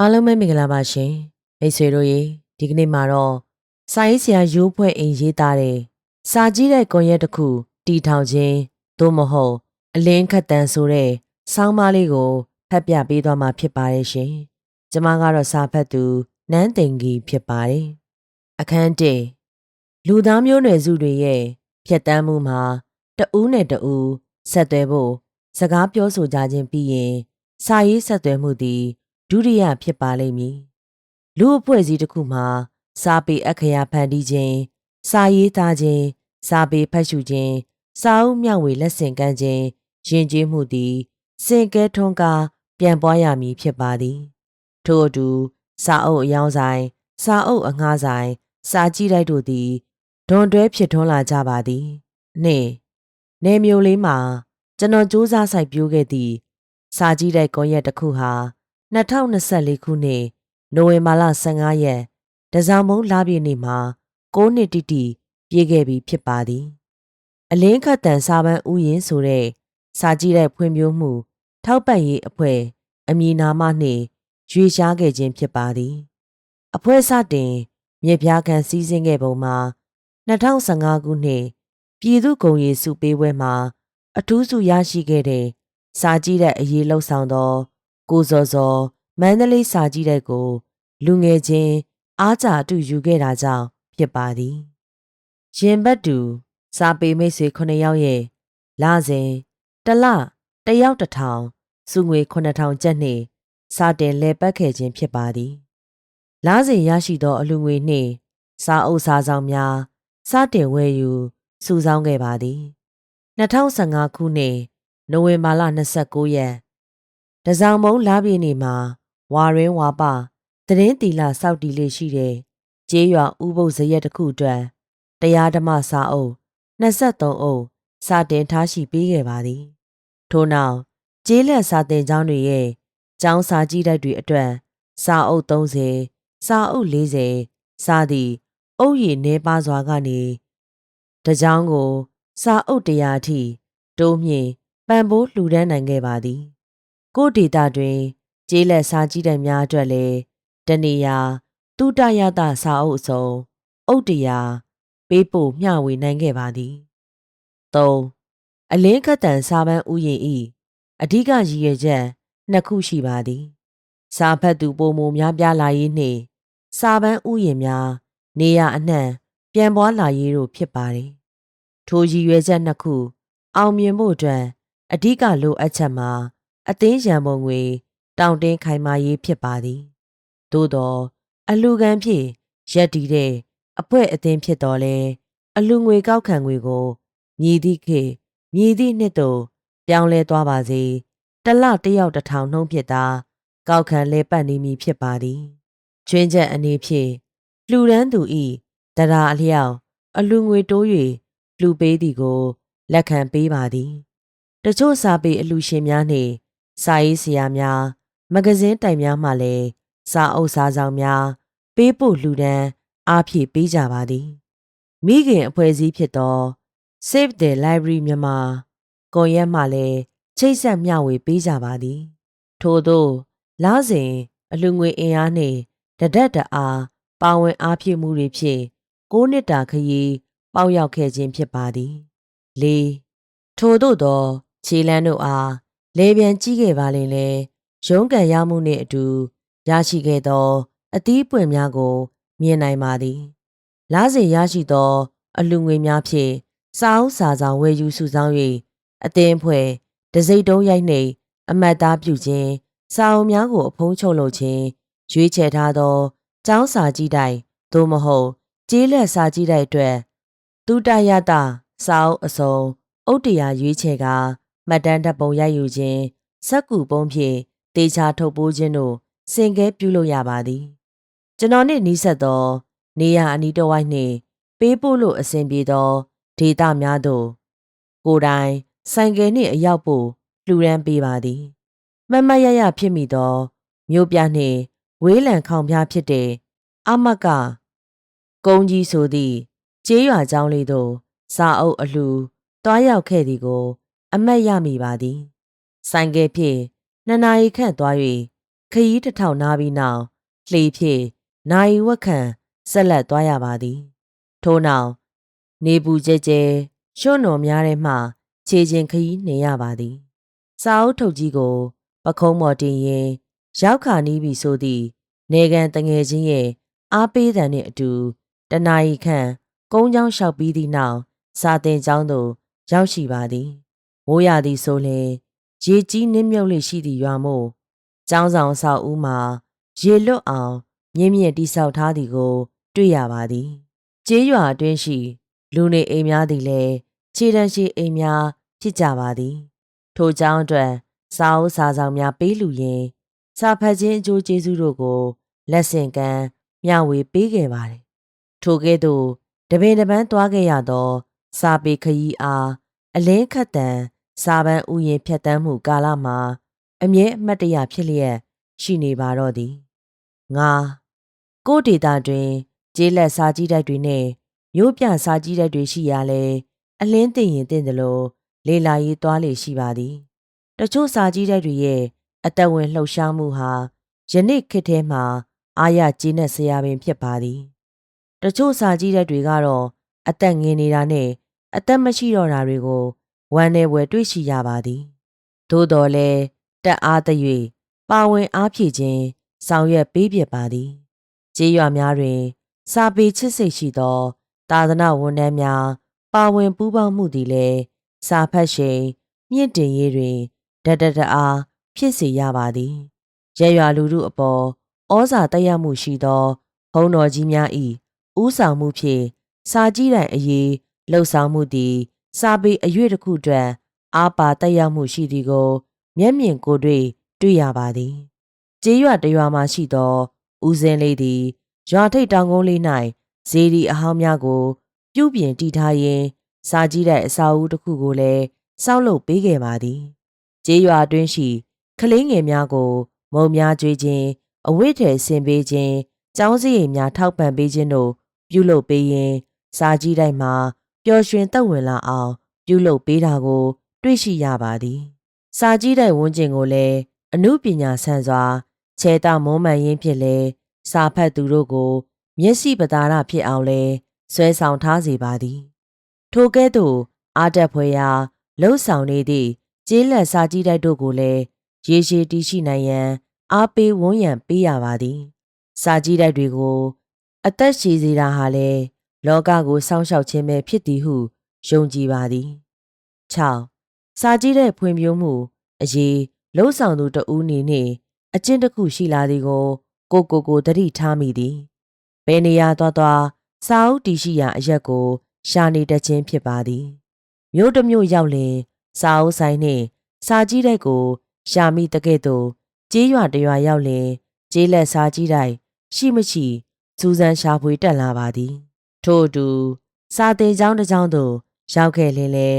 အားလုံးပဲမင်္ဂလာပါရှင်မိတ်ဆွေတို့ရေဒီကနေ့မှာတော့စာရေးဆရာရိုးဖွဲ့အိမ်ရေးသားတဲ့စာကြီးတဲ့ကွန်ရက်တစ်ခုတီထောင်ခြင်းသို့မဟုတ်အလင်းခတ်တန်ဆိုတဲ့ဆောင်းပါးလေးကိုဖတ်ပြပေးသွားမှာဖြစ်ပါတယ်ရှင်ကျမကတော့စာဖတ်သူနန်းတင်ကြီးဖြစ်ပါတယ်အခန်းတလူသားမျိုးနွယ်စုတွေရဲ့ဖြတ်တန်းမှုမှာတဦးနဲ့တဦးဆက်သွဲဖို့စကားပြောဆိုကြခြင်းပြီးရင်စာရေးဆက်သွဲမှုသည် ဒုတိယဖြစ်ပါလိမ့်မည်လူအဖွဲ့အစည်းတစ်ခုမှာ စာပေအခရာဖန်တီးခြင်းစာရေးသားခြင်းစာပေဖတ်ရှုခြင်းစာအုပ်မျှဝေလက်ဆင့်ကမ်းခြင်းယဉ်ကျေးမှုသည်စင်ကဲထွန်းကားပြန်ပွားရမည်ဖြစ်ပါသည်ထို့အတူစာအုပ်အယောင်းဆိုင်စာအုပ်အငှားဆိုင် စာကြည့်တိုက်တို့သည်ဒွန်တွဲဖြစ်ထွန်းလာကြပါသည်နှင့်နေမျိုးလေးမှာကျွန်တော်စူးစမ်းစိုက်ပျိုးခဲ့သည့်စာကြည့်တိုက်ကွန်ရက်တစ်ခုဟာ 2024ခုနှစ်နိုဝင်ဘာလ15ရက်တစောင်းမုံလာပြည့်နေ့မှာ6နှစ်တိတိပြည့်ခဲ့ပြီဖြစ်ပါသည် အလင်းခတ်တန်စာပန်းဥယျင်ဆိုတဲ့စာကြည့်တဲ့ဖွံ့ဖြိုးမှု ထောက်ပံ့ရေးအဖွဲ့အမည်နာမနှင့်ရွေးရှားခဲ့ခြင်းဖြစ်ပါသည် အဖွဲ့စတင်မြေပြားခံစည်းစင်းခဲ့ပုံမှာ2015ခုနှစ်ပြည်သူ့ဂုဏ်ရည်စုပေးပွဲမှာ အထူးစုရရှိခဲ့တဲ့စာကြည့်တဲ့အရေးလှုပ်ဆောင်သော ကိုစောစောမန္တလေးစာကြည့်တဲ့ကို လူငယ်ချင်းအားကြအတူယူခဲ့တာကြောင့်ဖြစ်ပါသည်ရင်ဘတ်တူစာပေမိတ်ဆွေ9ယောက်ရဲ့လစဉ်တလတယောက်တစ်ထောင်စုငွေ9000ကျပ်နှင့်စတင်လဲပတ်ခဲ့ခြင်းဖြစ်ပါသည်လစဉ်ရရှိသောအလူငွေနှင့်စာအုပ်စာဆောင်များစတင်ဝယ်ယူစုဆောင်းခဲ့ပါသည်2015ခုနှစ်နိုဝင်ဘာလ29ရက် တစောင်မုံလာပြည့်နေ့မှာဝါရင်းဝါပသတင်းတီလာစောက်တီလေးရှိတဲ့ကျေးရွာဥပုပ်ဇရက်တစ်ခုအတွက်တရားဓမ္မစာအုပ်23အုပ်စာတင်ထားရှိပေးခဲ့ပါသည်ထို့နောက်ကျေးလက်စာတင်ကျောင်းတွေရဲ့ကျောင်းစာကြည့်တိုက်တွေအတွက်စာအုပ်30စာအုပ်40စာသည့်အုပ်ရည်နေပါစွာကနေတကြောင်းကို စာအုပ်100အထိတိုးမြင့်ပံ့ပိုးလှူဒန်းနိုင်ခဲ့ပါသည် ကိုဒေတာတွင်ကျေးလက်စာကြည့်တဲ့များအတွက်လည်းတနေရာတုတရတစာအုပ်အစုံအုတ်တရာပေးပို့မျှဝေနိုင်ခဲ့ပါသည်၃အလင်းကတန်စာပန်းဥယျာဉ်ဤအဓိကရည်ရွယ်ချက်နှစ်ခုရှိပါသည် စာဖတ်သူပုံမများပြားလာရေးနှင့်စာပန်းဥယျာဉ်များ နေရအနှံ့ပြန်ပွားလာရေးတို့ဖြစ်ပါတယ်ထိုရည်ရွယ်ချက်နှစ်ခု အောင်မြင်ဖို့အတွက်အဓိကလိုအပ်ချက်မှာ အသင်းရန်ပုံငွေတောင့်တင်းခိုင်မာရေးဖြစ်ပါသည်သို့သောအလူခံဖြင့်ရက်တည်တဲ့အဖွဲ့အသင်းဖြစ်တော်လဲအလူငွေကောက်ခံငွေကိုမြည်သည့်ခေမြည်သည့်နှစ်သို့ပြောင်းလဲသွားပါစေတလတယောက်တစ်ထောင်နှုံးဖြစ်သာကောက်ခံလဲပတ်နေမည်ဖြစ်ပါသည်ကျွင်းချက်အနေဖြင့်လှူဒန်းသူဤတရာအလျောက်အလူငွေတိုး၍လှူပေးသည်ကိုလက်ခံပေးပါသည် တချို့စာပေအလူရှင်များနှင့် စာရေးဆရာများမဂဇင်းတိုင်များမှလည်းစာအုပ်စာဆောင်များပေးပို့လှူဒန်းအားဖြည့်ပေးကြပါသည်မိခင်အဖွဲ့အစည်းဖြစ်သော Save the Library မြန်မာကွန်ရက်မှလည်းချိတ်ဆက်မျှဝေပေးကြပါသည် ထို့သောလားစဉ်အလူငွေအင်အားနှင့်တဒက်တအားပါဝင်အားဖြည့်မှုတွေဖြင့်ကိုးနှစ်တာခရီးပေါက်ရောက်ခဲ့ခြင်းဖြစ်ပါသည်၄ထို့သောသော ခြေလန်းတို့အား လေပြန်ကြည့်ခဲ့ပါလိမ့်လေရုံးကန်ရမှုနှင့်အတူရရှိခဲ့သော အသီးပွင့်များကို မြင်နိုင်ပါသည်လားစေရရှိသော အလူငွေများဖြင့်စာအုပ်စာဆောင်ဝယ်ယူစုဆောင်း၍အသင်းဖွဲ့တစိမ့်တုံးရိုက်နှိပ်အမတ်သားပြုခြင်းစာအုပ်များကိုအဖုံးချုပ်လုပ်ခြင်းရွေးချယ်ထားသောကျောင်းစာကြည့်တိုင်သို့မဟုတ်ကျေးလက်စာကြည့်တိုင်အတွက်တူတရတစာအုပ်အစုံအုတ်တရာရွေးချယ်ကာ မှတ်တမ်းတပ်ပုံရိုက်ယူခြင်းစက်ကူပုံးဖြင့်တေချာထုတ်ပိုးခြင်းတို့စင်ကဲပြုလုပ်ရပါသည် ကျွန်တော်နှင့်နီးစပ်သော နေရအနီးတစ်ဝိုက်နှင့် ပေးပို့လို့အဆင်ပြေသောဒေတာများသို့ကိုယ်တိုင်ဆိုင်ကယ်နှင့်အရောက်ပို့လှူဒန်းပေးပါသည်မမတ်ရရဖြစ်မိသော မြို့ပြနှင့်ဝေးလံခေါင်ဖျားဖြစ်တဲ့အမတ်ကကုန်းကြီးဆိုသည့်ကျေးရွာကျောင်းလေးသို့စာအုပ်အလှတွားရောက်ခဲ့သည်ကို အမတ်ရမိပါသည်ဆိုင်ကယ်ဖြင့်နှစ်နာရီခန့်သွား၍ခရီးတစ်ထောင်နားပြီးနောက်လှေဖြင့်နိုင်ဝက်ခံဆက်လက်သွားရပါသည် ထို့နောက်နေပူကျဲကျဲရွှွတော်များထဲမှခြေချင်းခရီးနှင်ရပါသည်စာအုပ်ထုတ်ကြီးကို ပခုံးပေါ်တင်ရင် ရောက်ခါနီးပြီဆိုသည့်နေကန်တငယ်ချင်းရဲ့အားပေးတဲ့နှင့်အတူတနာရီခန့်ကုန်းချောင်းလျှောက်ပြီးသည့်နောက်စာတင်ကျောင်းသို့ရောက်ရှိပါသည် မိုးရသည်ဆိုလျှင်ရေကြီးနစ်မြုပ်လိရှိသည့်ရွာမို့ကျောင်းဆောင်ဆောက်ဦးမှာရေလွတ်အောင်မြင့်မြင့်တိဆောက်ထားသည်ကို တွေ့ရပါသည်ကျေးရွာအတွင်းရှိ လူနေအိမ်များသည်လည်းခြေတန်းရှိအိမ်များဖြစ်ကြပါသည် ထိုကျောင်းအတွက်စာအုပ်စာဆောင်များပေးလူရင်းစာဖတ်ခြင်းအကျိုးကျေးဇူးတို့ကိုလက်ဆင့်ကမ်းမျှဝေပေးခဲ့ပါတယ်ထိုကဲ့သို့တပင်တပန်းသွားခဲ့ရသော စာပေခရီးအားအလင်းခတ်တန် စာပန်းဥယျာဉ်ဖြတ်တန်းမှုကာလမှာအမြဲအမှတ်တရဖြစ်လျက်ရှိနေပါတော့သည်ငါကိုဒေတာတွင်ကျေးလက်စာကြီးတိုက်တွေနဲ့မြို့ပြစာကြီးတိုက်တွေရှိရာလဲအလင်းသိရင်သိတယ်လို့လေလာရေးသွားလေရှိပါသည်တချို့စာကြီးတိုက်တွေရဲ့အသက်ဝင်လှုပ်ရှားမှုဟာယနေ့ခေတ်ထဲမှာအာရကျေနပ်စရာပင်ဖြစ်ပါသည်တချို့စာကြီးတိုက်တွေကတော့အသက်ငင်နေတာနဲ့အသက်မရှိတော့တာတွေကို ဝမ်းနေဝယ်တွေ့ရှိရပါသည်သို့တော်လဲတက်အားသ၍ပါဝင်အားဖြည့်ခြင်းဆောင်ရွက်ပေးပြပါသည်ကျေးရွာများတွင် စာပေချစ်စိတ်ရှိသော သာသနာဝန်ထမ်းများ ပါဝင်ပူးပေါင်းမှုသည်လည်းစာဖတ်ရှင်မြင့်တင်ရေးတွင်တတတအားဖြစ်စေရပါသည်ရရွာလူထုအပေါ်ဩဇာတက်ရောက်မှုရှိသောဘုံတော်ကြီးများ၏ဥဆောင်မှုဖြင့်စာကြီးတိုင်အရေးလှုပ်ဆောင်မှုသည် စာပေအရွေတစ်ခုတွင်အားပါတက်ရောက်မှုရှိသည်ကို မျက်မြင်ကိုယ်တွေ့တွေ့ရပါသည်ကျေးရွာတရွာမှရှိသောဦးစင်းလေးသည်ရွာထိပ်တောင်ကုန်းလေး၌ဇေဒီအဟောင်းများကို ပြုပြင်တည်ထားရင်းစာကြီးတဲ့အစာအုပ်တစ်ခုကိုလည်းစောက်လုပ်ပေးခဲ့ပါသည်ကျေးရွာတွင်းရှိကလေးငယ်များကို မုံများကျွေးခြင်းအဝိထေဆင်ပေးခြင်းကျောင်းစရိတ်များထောက်ပံ့ပေးခြင်းတို့ပြုလုပ်ပေးရင်စာကြီးတိုင်းမှာ ပျော်ရွှင်သက်ဝင်လာအောင် ပြုလုပ်ပေးတာကို တွေ့ရှိရပါသည်စာကြီးတိုင်းဝန်းကျင်ကိုလည်းအမှုပညာဆန်စွာခြေတာမုံမှန်ရင်းဖြစ်လဲစာဖတ်သူတို့ကို မျက်စိပတာရဖြစ်အောင်လဲဆွဲဆောင်ထားစေပါသည်ထိုကဲ့သို့အာတက်ဖွယ်ရာလှုပ်ဆောင်နေသည့်ကျေးလက်စာကြီးတိုက်တို့ကိုလည်းရေရှည်တည်ရှိနိုင်ရန်အားပေးဝန်းရံပေးရပါသည်စာကြီးတိုက်တွေကို အသက်ရှည်စေတာဟာလေ လောကကိုစောင့်ရှောက်ခြင်းပဲဖြစ်သည်ဟုယုံကြည်ပါသည်6စာကြီးတဲ့ဖွံ့ဖြိုးမှုအရေးလှုပ်ဆောင်သူတဦးနေနှင့်အကျင့်တစ်ခုရှိလာသည်ကို ကိုကိုကိုတတိထားမိသည်ဘယ်နေရာသွားသွားစာအုပ်တည်ရှိရာအရက်ကို ရှာနေတတ်ခြင်းဖြစ်ပါသည်မြို့တစ်မြို့ရောက်လင် စာအုပ်ဆိုင်နှင့် စာကြီးတိုက်ကို ရှာမိတကဲ့သို့ကျေးရွာတရွာရောက်လင်ကျေးလက်စာကြီးတိုက်ရှိမရှိစူးစမ်းရှာဖွေတက်လာပါသည် ထို့အတူစာတင်ကျောင်းတစ်ကျောင်းသို့ရောက်ခဲ့လင်လေ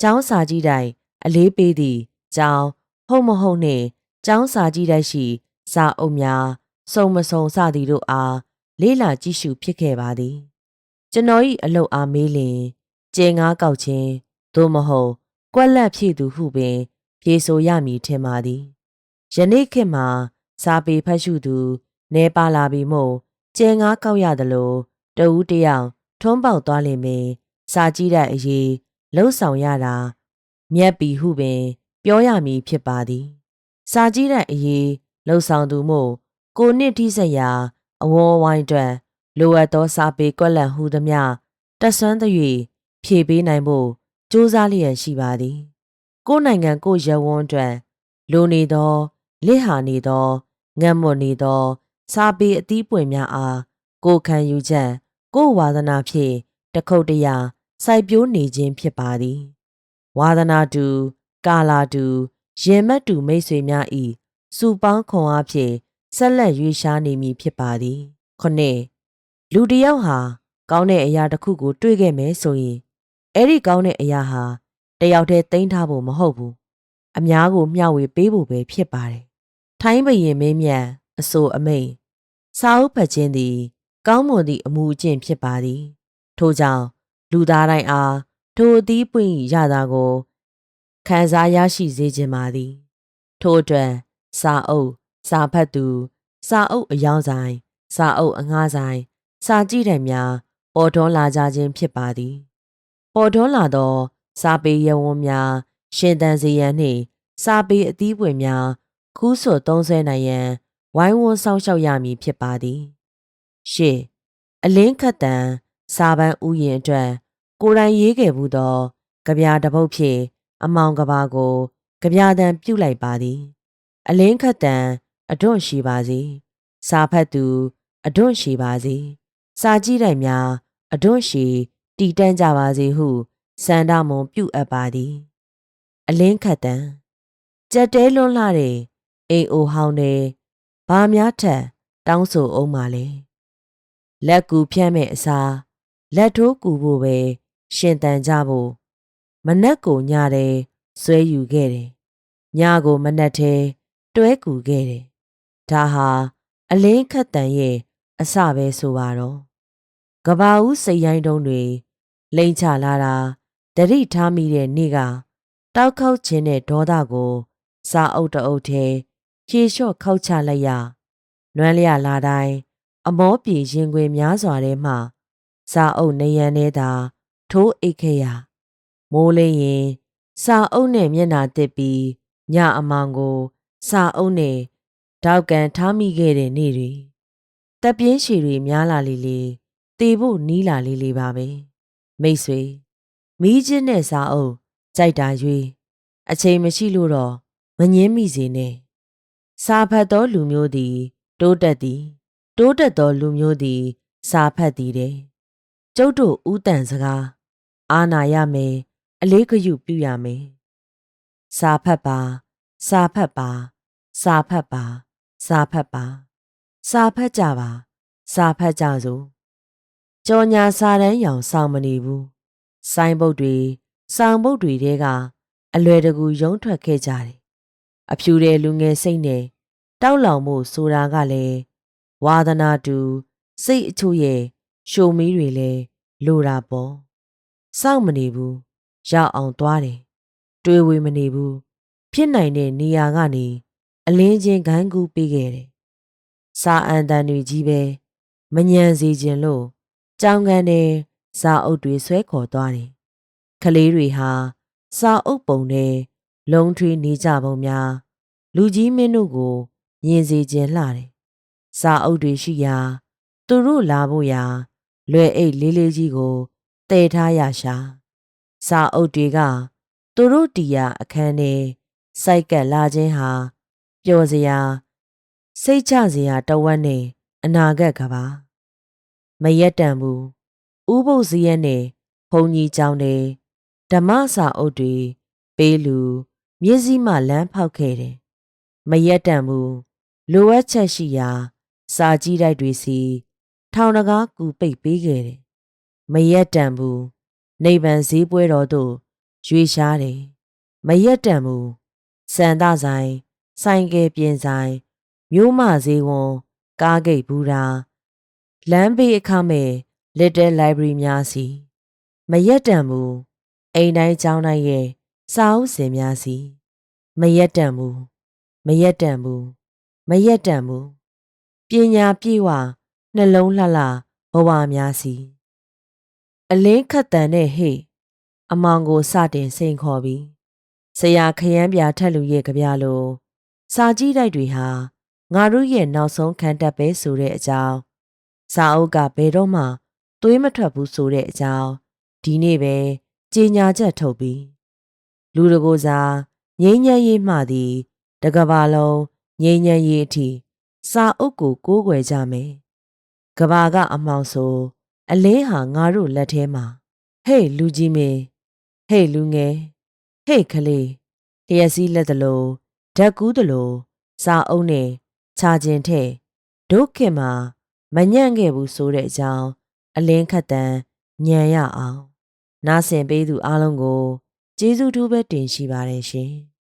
ကျောင်းစာကြီးတိုင် အလေးပေးသည့်ကျောင်းဟုတ်မဟုတ်နှင့်ကျောင်းစာကြီးတိုက်ရှိစာအုပ်များစုံမစုံစသည်တို့အားလေးလာကြည့်ရှုဖြစ်ခဲ့ပါသည် ကျွန်တော်၏အလုတ်အားမေးလျင်ကျင်ငါးကောက်ခြင်းသို့မဟုတ်ကွက်လက်ဖြည့်သူဟုပင်ဖြေဆိုရမည်ထင်ပါသည်ယနေ့ခေတ်မှာစာပေဖတ်ရှုသူ နေပါလာပြီမို့ကျင်ငါးကောက်ရသလို တဦးတယောက်ထွန်းပေါက်သွားလိမ့်မယ်စာကြည့်တဲ့အရေးလှုပ်ဆောင်ရတာမြက်ပြီဟုပင် ပြောရမည်ဖြစ်ပါသည် စာကြည့်တဲ့အရေးလှုပ်ဆောင်သူမို့ကိုနှစ်ထိစရာအဝေါ်ဝိုင်းအတွက်လိုအပ်သောစာပေကွက်လန့်ဟုသမျှတက်ဆွမ်းသ၍ဖြည့်ပေးနိုင်ဖို့ကြိုးစားလျက်ရှိပါသည်ကိုနိုင်ငံကိုရဝန်းအတွက်လိုနေသောလစ်ဟာနေသောငတ်မွတ်နေသော စာပေအသီးပွင့်များအားကိုခံယူချက် ကိုဝါသနာဖြင့်တခုတ်တရာစိုက်ပျိုးနေခြင်းဖြစ်ပါသည်ဝါသနာတူ ကာလာတူရင်မတ်တူမိတ်ဆွေများဤစူပေါင်းခွန်အားဖြင့်ဆက်လက်ရွေးရှားနေမည်ဖြစ်ပါသည်ခုနှစ်လူတစ်ယောက်ဟာကောင်းတဲ့အရာတစ်ခုကို တွေ့ခဲ့မယ်ဆိုရင်အဲ့ဒီကောင်းတဲ့အရာဟာတယောက်တည်းသိမ်းထားဖို့မဟုတ်ဘူးအများကိုမျှဝေပေးဖို့ပဲဖြစ်ပါတယ်ထိုင်းဘရင်မင်းမြတ်အဆိုအမိန်စာအုပ်ဖတ်ခြင်းသည် ကောင်းမွန်သည့်အမှုအကျင့်ဖြစ်ပါသည်ထို့ကြောင့်လူသားတိုင်းအားထိုအသီးပွင့်ရတာကိုခံစားရရှိစေခြင်းပါသည်ထို့အတွက်စာအုပ်စာဖတ်သူ စာအုပ်အယောင်ဆိုင် စာအုပ်အငှားဆိုင် စာကြည့်တဲ့များပေါ်ထွန်းလာကြခြင်းဖြစ်ပါသည်ပေါ်ထွန်းလာသော စာပေရဝန်းများ ရှင်သန်စေရန်နှင့်စာပေအသီးပွင့်များ ခူးဆွတ်သုံးဆွဲနိုင်ရန်ဝိုင်းဝန်းစောင့်ရှောက်ရမည်ဖြစ်ပါသည် ရှေ့အလင်းခတ်တန်စာပန်းဥယျာဉ်အတွက် ကိုယ်တိုင်ရေးခဲ့ဘူးသောကြပြာတစ်ပုတ်ဖြင့်အမောင်ကဘာကိုကြပြာတန်ပြုတ်လိုက်ပါသည် အလင်းခတ်တန်အတွန့်ရှိပါစေစာဖတ်သူအတွန့်ရှိပါစေစာကြည့်တိုက်များအတွန့်ရှိတည်တံ့ကြပါစေဟုစန္ဒမွန်ပြုအပ်ပါသည် အလင်းခတ်တန်ကြက်တဲလွန်းလာတဲ့အိမ်အိုဟောင်းတဲ့ဘာများထက်တောင်းဆိုအောင်ပါလေ လက်ကူဖြန့်မဲ့အစားလက်ထိုးကူဖို့ပဲရှင်တန်ကြဖို့မနက်ကိုညတယ်ဆွဲယူခဲ့တယ်ညကိုမနက်သေးတွဲကူခဲ့တယ်ဒါဟာအလင်းခတ်တန်ရဲ့အစပဲဆိုပါတော့ကဘာဦးစိတ်ရိုင်းတုံးတွေလိမ့်ချလာတာတတိထားမိတဲ့နေ့ကတောက်ခေါက်ခြင်းတဲ့ဒေါသကိုစာအုပ်တအုပ်ထဲဖြေလျှော့ခောက်ချလိုက်ရနွမ်းလျလာတိုင်း အမောပြေရင်ခွေများစွာထဲမှစာအုပ်နေရန်ထဲသာထိုးအိတ်ခဲ့ရမိုးလေးရင်စာအုပ်နဲ့မျက်နာတစ်ပြီးညအမောင်ကို စာအုပ်နဲ့တောက်ကန်ထားမိခဲ့တဲ့နေ့တွေတပ်ပြင်းရှည်တွေများလာလေလေတေဖို့နီးလာလေလေပါပဲမိတ်ဆွေမီးချင်းတဲ့စာအုပ်ကြိုက်တာရွေးအချိန်မရှိလို့တော့မငင်းမိစေနဲ့စာဖတ်သောလူမျိုးသည် တိုးတက်သည် တိုးတက်သောလူမျိုးသည် စာဖတ်သည်တဲ့ကျုပ်တို့ဥတန်စကားအာနာရမယ်အလေးဂယုပြုရမယ်စာဖတ်ပါစာဖတ်ပါစာဖတ်ပါစာဖတ်ပါစာဖတ်ကြပါစာဖတ်ကြစို့ကြော်ညာစာတန်းရောင်စောင့်မနေဘူးဆိုင်းဘုတ်တွေစောင်ဘုတ်တွေတဲကအလွယ်တကူရုံးထွက်ခဲ့ကြတယ်အဖြူတဲ့လူငယ်စိတ်နဲ့တောက်လောင်မှုဆိုတာကလည်း ဝါသနာတူ စိတ်အချို့ရဲ့ရှိုမီးတွေလည်းလိုတာပေါ့စောင့်မနေဘူးရောက်အောင်သွားတယ်တွေးဝေမနေဘူးဖြစ်နိုင်တဲ့နေရာကနေအလင်းချင်းဂိုင်းကူးပေးခဲ့တယ်စာအန်တန်တွေကြီးပဲမညံစေခြင်းလို့ကြောင်ကန်တဲ့စာအုပ်တွေဆွဲခေါ်သွားတယ်ကလေးတွေဟာစာအုပ်ပုံနဲ့လုံးထွေးနေကြပုံများ လူကြီးမင်းတို့ကိုမြင်စေခြင်းလှတယ် စာအုပ်တွေရှိရာ သူတို့လာဖို့ရာ လွယ်အိတ်လေးလေးကြီးကိုတည်ထားရရှာ စာအုပ်တွေကသူတို့တီယာအခန်းထဲစိုက်ကပ်လာခြင်းဟာပျော်စရာစိတ်ချစရာတဝက်နဲ့အနာဂတ်ကပါမရက်တန်ဘူးဥပုပ်စည်းရက်နဲ့ဘုံကြီးကြောင်းတယ်ဓမ္မစာအုပ်တွေပေးလူမျက်စိမှလမ်းဖောက်ခဲ့တယ်မရက်တန်ဘူးလိုအပ်ချက်ရှိရာ စာကြီးတိုက်တွေစီထောင်တကားကူပိတ်ပေးခဲ့တယ်မရက်တန်ဘူးနိဗ္ဗာန်ဈေးပွဲတော်သို့ရွေရှားတယ်မရက်တန်ဘူးစံသဆိုင်ဆိုင်ကယ်ပြင်ဆိုင်မြို့မဈေးဝန်ကားဂိတ်ဘူးတာလမ်းဘေးအခမဲ့ Little Library များစီမရက်တန်ဘူးအိမ်တိုင်းကျောင်းတိုင်းရဲ့စာအုပ်စင်များစီမရက်တန်ဘူးမရက်တန်ဘူးမရက်တန်ဘူး ပညာပြေဝနှလုံးလှလှဘဝများစီအလင်းခတ်တန်တဲ့ဟေ့အမောင်ကိုစတင်စိန်ခေါ်ပြီးဆရာခရမ်းပြထက်လူရဲ့ကြပြလိုစာကြီးတိုက်တွေဟာငါတို့ရဲ့နောက်ဆုံးခံတက်ပဲဆိုတဲ့အကြောင်းစာအုပ်ကဘယ်တော့မှသွေးမထွက်ဘူးဆိုတဲ့အကြောင်းဒီနေ့ပဲကြေညာချက်ထုတ်ပြီးလူတကိုစားငိမ့်ညံ့ရေးမှသည် တကဘာလုံးငိမ့်ညံ့ရေးအထိ စာအုပ်ကိုကိုးကွယ်ကြမယ်ကဘာကအမောင်ဆို အလင်းဟာငါတို့လက်ထဲမှာဟေ့လူကြီးမင်းဟေ့လူငယ်ဟေ့ကလေးလျက်စီးလက်တလို့ဓာတ်ကူးတလို့စာအုပ်နဲ့ခြာခြင်းထဲဒုက္ခမှာမညံ့ခဲ့ဘူးဆိုတဲ့အကြောင်းအလင်းခတ်တန်ညံရအောင်နားဆင်ပေးသူအားလုံးကိုကျေးဇူးတူးပဲတင်ရှိပါတယ်ရှင်။